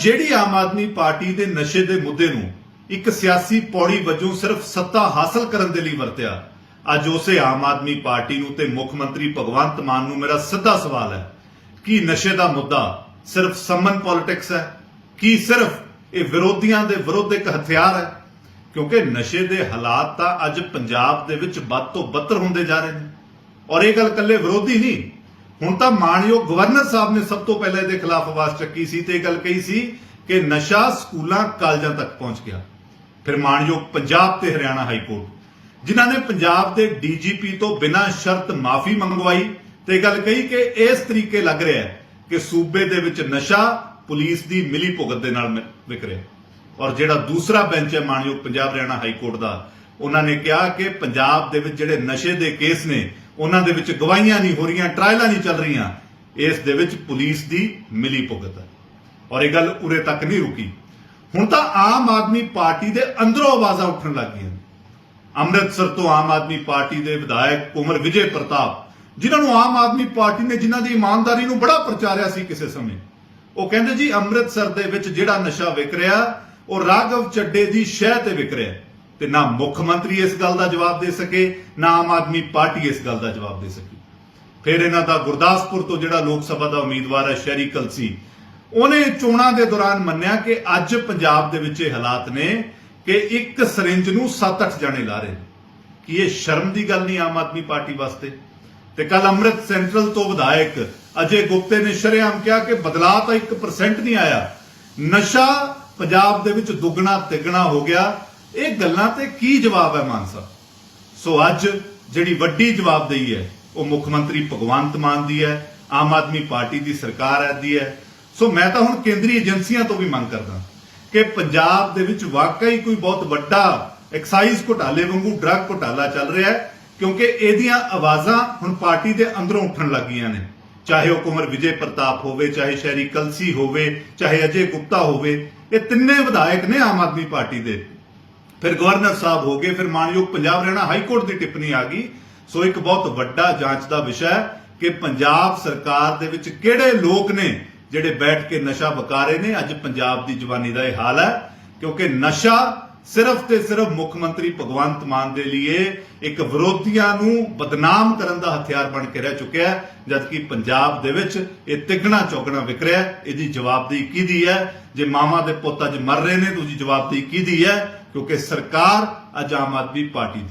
ਜਿਹੜੀ ਆਮ ਆਦਮੀ ਪਾਰਟੀ ਦੇ ਨਸ਼ੇ ਦੇ ਮੁੱਦੇ ਨੂੰ ਇੱਕ ਸਿਆਸੀ ਪੌੜੀ ਵਜੋਂ ਸਿਰਫ ਸੱਤਾ ਹਾਸਲ ਕਰਨ ਦੇ ਲਈ ਵਰਤਿਆ, ਅੱਜ ਉਸੇ ਆਮ ਆਦਮੀ ਪਾਰਟੀ ਨੂੰ ਤੇ ਮੁੱਖ ਮੰਤਰੀ ਭਗਵੰਤ ਮਾਨ ਨੂੰ ਮੇਰਾ ਸਿੱਧਾ ਸਵਾਲ ਹੈ, ਕਿ ਨਸ਼ੇ ਦਾ ਮੁੱਦਾ ਸਿਰਫ ਸਮਨ ਪੋਲਿਟਿਕਸ ਹੈ? ਕੀ ਸਿਰਫ ਇਹ ਵਿਰੋਧੀਆਂ ਦੇ ਵਿਰੁੱਧ ਇੱਕ ਹਥਿਆਰ ਹੈ? ਕਿਉਂਕਿ ਨਸ਼ੇ ਦੇ ਹਾਲਾਤ ਤਾਂ ਅੱਜ ਪੰਜਾਬ ਦੇ ਵਿੱਚ ਵੱਧ ਤੋਂ ਬੱਤਰ ਹੁੰਦੇ ਜਾ ਰਹੇ ਨੇ। ਔਰ ਇਹ ਗੱਲ ਇਕੱਲੇ ਵਿਰੋਧੀ ਨਹੀਂ ਹੁਣ ਤਾਂ ਮਾਨਯੋਗ ਗਵਰਨਰ ਸਾਹਿਬ ਨੇ ਸਭ ਤੋਂ ਪਹਿਲਾਂ ਇਹਦੇ ਖਿਲਾਫ ਆਵਾਜ਼ ਚੱਕੀ ਸੀ ਤੇ ਇਹ ਗੱਲ ਕਹੀ ਸੀ ਕਿ ਨਸ਼ਾ ਸਕੂਲਾਂ, ਕਾਲਜਾਂ ਤੱਕ ਪਹੁੰਚ ਗਿਆ। ਫਿਰ ਮਾਨਯੋਗ ਪੰਜਾਬ ਤੇ ਹਰਿਆਣਾ ਹਾਈ ਕੋਰਟ। ਜਿਨ੍ਹਾਂ ਨੇ ਪੰਜਾਬ ਦੇ ਡੀਜੀਪੀ ਤੋਂ ਬਿਨਾਂ ਸ਼ਰਤ ਮਾਫੀ ਮੰਗਵਾਈ ਤੇ ਗੱਲ ਕਹੀ ਕਿ ਇਸ ਤਰੀਕੇ ਲੱਗ ਰਿਹਾ ਹੈ ਕਿ ਸੂਬੇ ਦੇ ਵਿੱਚ ਨਸ਼ਾ ਪੁਲਿਸ ਦੀ ਮਿਲੀ ਭੁਗਤ ਦੇ ਨਾਲ ਵਿਕ ਰਿਹਾ ਔਰ ਜਿਹੜਾ ਦੂਸਰਾ ਬੈਂਚ ਹੈ ਮਾਨਯੋਗ ਪੰਜਾਬ ਹਰਿਆਣਾ ਹਾਈ ਕੋਰਟ ਦਾ, ਉਹਨਾਂ ਨੇ ਕਿਹਾ ਕਿ ਪੰਜਾਬ ਦੇ ਵਿੱਚ ਜਿਹੜੇ ਨਸ਼ੇ ਦੇ ਕੇਸ ਨੇ ਉਹਨਾਂ ਦੇ ਵਿੱਚ ਗਵਾਹੀਆਂ ਨਹੀਂ ਹੋ ਰਹੀਆਂ ਟ੍ਰਾਇਲਾਂ ਨਹੀਂ ਚੱਲ ਰਹੀਆਂ, ਇਸ ਦੇ ਵਿੱਚ ਪੁਲਿਸ ਦੀ ਮਿਲੀ ਭੁਗਤ। ਹੈ ਔਰ ਇਹ ਗੱਲ ਉਰੇ ਤੱਕ ਨਹੀਂ ਰੁਕੀ। ਹੁਣ ਤਾਂ ਆਮ ਆਦਮੀ ਪਾਰਟੀ ਦੇ ਅੰਦਰੋਂ ਆਵਾਜ਼ਾਂ ਉੱਠਣ ਲੱਗ ਗਈਆਂ। ਅੰਮ੍ਰਿਤਸਰ ਤੋਂ ਆਮ ਆਦਮੀ ਪਾਰਟੀ ਦੇ ਵਿਧਾਇਕ ਉਮਰ ਵਿਜੇ ਪ੍ਰਤਾਪ, ਜਿਨ੍ਹਾਂ ਨੂੰ ਆਮ ਆਦਮੀ ਪਾਰਟੀ ਨੇ ਜਿਨ੍ਹਾਂ ਦੀ ਇਮਾਨਦਾਰੀ ਨੂੰ ਬੜਾ ਪ੍ਰਚਾਰਿਆ ਸੀ ਕਿਸੇ ਸਮੇਂ, ਉਹ ਕਹਿੰਦੇ ਜੀ ਅੰਮ੍ਰਿਤਸਰ ਦੇ ਵਿੱਚ ਜਿਹੜਾ ਨਸ਼ਾ ਵਿਕ ਰਿਹਾ, ਉਹ ਰਾਘਵ ਚੱਡੇ ਦੀ ਸ਼ਹਿ ਤੇ ਵਿਕ ਰਿਹਾ। ਤੇ ਨਾ ਮੁੱਖ ਮੰਤਰੀ ਇਸ ਗੱਲ ਦਾ ਜਵਾਬ ਦੇ ਸਕੇ, ਨਾ ਆਮ ਆਦਮੀ ਪਾਰਟੀ ਇਸ ਗੱਲ ਦਾ ਜਵਾਬ ਦੇ ਸਕੀ। ਫਿਰ ਇਹਨਾਂ ਦਾ ਗੁਰਦਾਸਪੁਰ ਤੋਂ ਜਿਹੜਾ ਲੋਕ ਸਭਾ ਦਾ ਉਮੀਦਵਾਰ ਹੈ, ਸ਼ਹਿਰੀ ਕਲਸੀ, ਉਹਨੇ ਚੋਣਾਂ ਦੇ ਦੌਰਾਨ ਮੰਨਿਆ ਕਿ ਅੱਜ ਪੰਜਾਬ ਦੇ ਵਿੱਚ ਇਹ ਹਾਲਾਤ ਨੇ ਕਿ ਇੱਕ ਸਰਿੰਜ ਨੂੰ 7-8 ਜਣੇ ਲਾ ਰਹੇ ਨੇ, ਕੀ ਇਹ ਸ਼ਰਮ ਦੀ ਗੱਲ ਨਹੀਂ ਆਮ ਆਦਮੀ ਪਾਰਟੀ ਵਾਸਤੇ। ਤੇ ਕੱਲ ਅੰਮ੍ਰਿਤ ਸੈਂਟਰਲ ਤੋਂ ਵਿਧਾਇਕ ਅਜੇ ਗੁਪਤੇ ਨੇ ਸ਼ਰੇਆਮ ਕਿਹਾ ਕਿ ਬਦਲਾਅ ਤਾਂ 1% ਨਹੀਂ ਆਇਆ। ਨਸ਼ਾ ਪੰਜਾਬ ਦੇ ਵਿੱਚ ਦੁੱਗਣਾ ਤਿੱਗਣਾ ਹੋ ਗਿਆ। ਇਹ ਗੱਲਾਂ ਤੇ ਕੀ ਜਵਾਬ ਹੈ ਮਾਨ ਸਾਹਿਬ? ਸੋ ਅੱਜ ਜਿਹੜੀ ਵੱਡੀ ਜਵਾਬਦੇਹੀ ਹੈ, ਉਹ ਮੁੱਖ ਮੰਤਰੀ ਭਗਵੰਤ ਮਾਨ ਦੀ ਹੈ, ਆਮ ਆਦਮੀ ਪਾਰਟੀ ਦੀ ਸਰਕਾਰ ਹੈ ਦੀ ਹੈ। ਸੋ ਮੈਂ ਤਾਂ ਹੁਣ ਕੇਂਦਰੀ ਏਜੰਸੀਆਂ ਤੋਂ ਵੀ ਮੰਗ ਕਰਦਾ ਕਿ ਪੰਜਾਬ ਦੇ ਵਿੱਚ ਵਾਕਈ ਕੋਈ ਬਹੁਤ ਵੱਡਾ ਐਕਸਾਈਜ਼ ਘੁਟਾਲੇ ਵਾਂਗੂ ਡਰੱਗ ਘੁਟਾਲਾ ਚੱਲ ਰਿਹਾ ਹੈ, ਕਿਉਂਕਿ ਇਹਦੀਆਂ ਆਵਾਜ਼ਾਂ ਹੁਣ ਪਾਰਟੀ ਦੇ ਅੰਦਰੋਂ ਉੱਠਣ ਲੱਗੀਆਂ ਨੇ। ਚਾਹੇ ਉਹ ਕੁਮਰ ਵਿਜੇ ਪ੍ਰਤਾਪ ਹੋਵੇ, ਚਾਹੇ ਸ਼ਹਿਰੀ ਕਲਸੀ ਹੋਵੇ, ਚਾਹੇ ਅਜੇ ਗੁਪਤਾ ਹੋਵੇ, ਇਹ ਤਿੰਨੇ ਵਿਧਾਇਕ ਨੇ ਆਮ ਆਦਮੀ ਪਾਰਟੀ ਦੇ। ਫਿਰ ਗਵਰਨਰ ਸਾਹਿਬ ਹੋ ਗਏ, ਫਿਰ ਮਾਨਯੋਗ ਪੰਜਾਬ ਹਰਿਆਣਾ ਹਾਈ ਕੋਰਟ ਦੀ ਟਿੱਪਣੀ ਆ ਗਈ। ਸੋ ਇੱਕ ਬਹੁਤ ਵੱਡਾ ਜਾਂਚ ਦਾ ਵਿਸ਼ਾ ਹੈ ਕਿ ਪੰਜਾਬ ਸਰਕਾਰ ਦੇ ਵਿੱਚ ਕਿਹੜੇ ਲੋਕ ਨੇ ਜਿਹੜੇ ਬੈਠ ਕੇ ਨਸ਼ਾ ਵਕਾ ਰਹੇ ਨੇ। ਅੱਜ ਪੰਜਾਬ ਦੀ ਜਵਾਨੀ ਦਾ ਇਹ ਹਾਲ ਹੈ, ਕਿਉਂਕਿ ਨਸ਼ਾ ਸਿਰਫ ਤੇ ਸਿਰਫ ਮੁੱਖ ਮੰਤਰੀ ਭਗਵੰਤ ਮਾਨ ਦੇ ਲਈ ਇੱਕ ਵਿਰੋਧੀਆਂ ਨੂੰ ਬਦਨਾਮ ਕਰਨ ਦਾ ਹਥਿਆਰ ਬਣ ਕੇ ਰਹਿ ਚੁੱਕਿਆ ਹੈ, ਜਦਕਿ ਪੰਜਾਬ ਦੇ ਵਿੱਚ ਇਹ ਤਿੱਗਣਾ ਚੌਗਣਾ ਵਿਕਰਿਆ ਇਹਦੀ ਜਵਾਬਦੇਹੀ ਕਿਹਦੀ ਹੈ? ਜੇ ਮਾਮਾ ਦੇ ਪੁੱਤ ਅੱਜ ਮਰ ਰਹੇ ਨੇ, ਤਾਂ ਉਹਦੀ ਜਵਾਬਦੇਹੀ ਕਿਹਦੀ ਹੈ? ਕਿਉਂਕਿ ਸਰਕਾਰ ਅੱਜ ਆਮ ਆਦਮੀ ਪਾਰਟੀ ਦੀ